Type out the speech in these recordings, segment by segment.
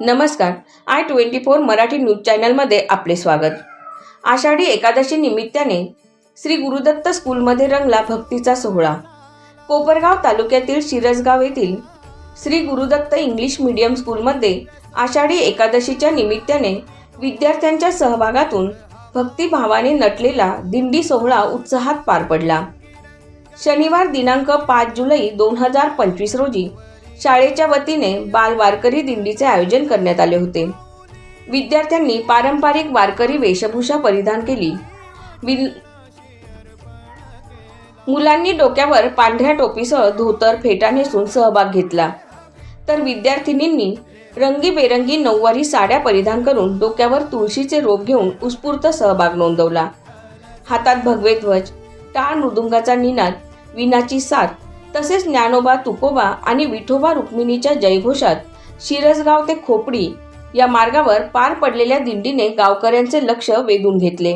नमस्कार. I twenty four Marathi news चॅनलमध्ये आपले स्वागत. आषाढी एकादशी निमित्ताने श्री गुरुदत्त स्कूलमध्ये रंगला भक्तीचा सोहळा. कोपरगाव तालुक्यातील शिरसगाव येथील श्री गुरुदत्त इंग्लिश मीडियम स्कूलमध्ये आषाढी एकादशीच्या निमित्ताने विद्यार्थ्यांच्या सहभागातून भक्तिभावाने नटलेला दिंडी सोहळा उत्साहात पार पडला. शनिवार दिनांक पाच जुलै दोन हजार पंचवीस रोजी शाळेच्या वतीने बाल वारकरी दिंडीचे आयोजन करण्यात आले होते. विद्यार्थ्यांनी पारंपरिक वारकरी वेशभूषा परिधान केली. मुलांनी डोक्यावर पांढऱ्या टोपीसह धोतर फेटा नेसून सहभाग घेतला. तर विद्यार्थिनींनी रंगीबेरंगी नऊवारी साड्या परिधान करून डोक्यावर तुळशीचे रोप घेऊन उत्स्फूर्त सहभाग नोंदवला. हातात भगवे ध्वज टाळ मृदुंगाचा निनाद विनाची साथ तसेच ज्ञानोबा तुकोबा आणि विठोबा रुक्मिणीच्या जयघोषात शिरसगाव ते खोपडी या मार्गावर पार पडलेल्या दिंडीने गावकऱ्यांचे लक्ष वेधून घेतले.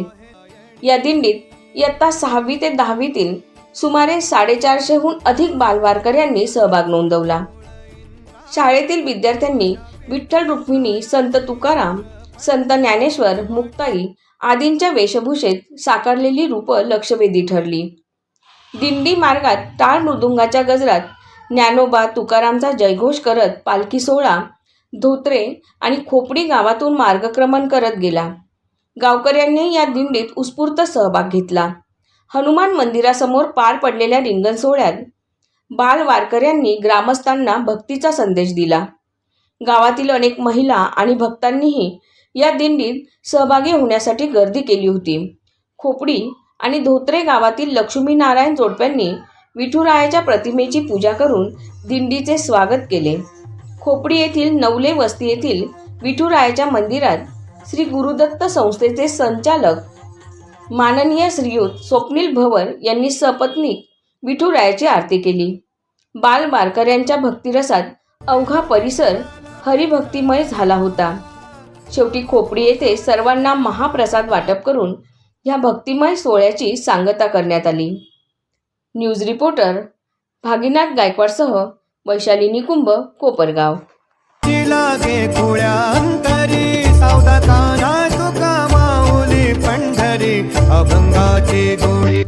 या दिंडीत इयत्ता सहावी ते दहावीतील सुमारे साडेचारशेहून अधिक बालवारकऱ्यांनी सहभाग नोंदवला. शाळेतील विद्यार्थ्यांनी विठ्ठल रुक्मिणी संत तुकाराम संत ज्ञानेश्वर मुक्ताई आदींच्या वेशभूषेत साकारलेली रूपं लक्षवेधी ठरली. दिंडी मार्गात टाळ मृदुंगाच्या गजरात ज्ञानोबा तुकारामचा जयघोष करत पालखी सोहळा धोत्रे आणि खोपडी गावातून मार्गक्रमण करत गेला. गावकऱ्यांनी या दिंडीत उत्स्फूर्त सहभाग घेतला. हनुमान मंदिरासमोर पार पडलेल्या रिंगण सोहळ्यात बाल वारकऱ्यांनी ग्रामस्थांना भक्तीचा संदेश दिला. गावातील अनेक महिला आणि भक्तांनीही या दिंडीत सहभागी होण्यासाठी गर्दी केली होती. खोपडी आणि धोत्रे गावातील लक्ष्मीनारायण जोडप्यांनी विठुरायाच्या प्रतिमेची पूजा करून दिंडीचे स्वागत केले. खोपडी येथील नवले वस्ती येथील विठुरायाच्या मंदिरात श्री गुरुदत्त संस्थेचे संचालक माननीय श्रीयुत स्वप्नील भवर यांनी सपत्नीक विठुरायाची आरती केली. बाल बारकऱ्यांच्या भक्तिरसात अवघा परिसर हरिभक्तिमय झाला होता. शेवटी खोपडी येथे सर्वांना महाप्रसाद वाटप करून या भक्तिमय सोहळ्याची सांगता करण्यात आली. न्यूज रिपोर्टर भागीनाथ गायकवाडसह वैशाली निकुंभ कोपरगाव. तुका माऊली पंढरी अभंगाची गोळी.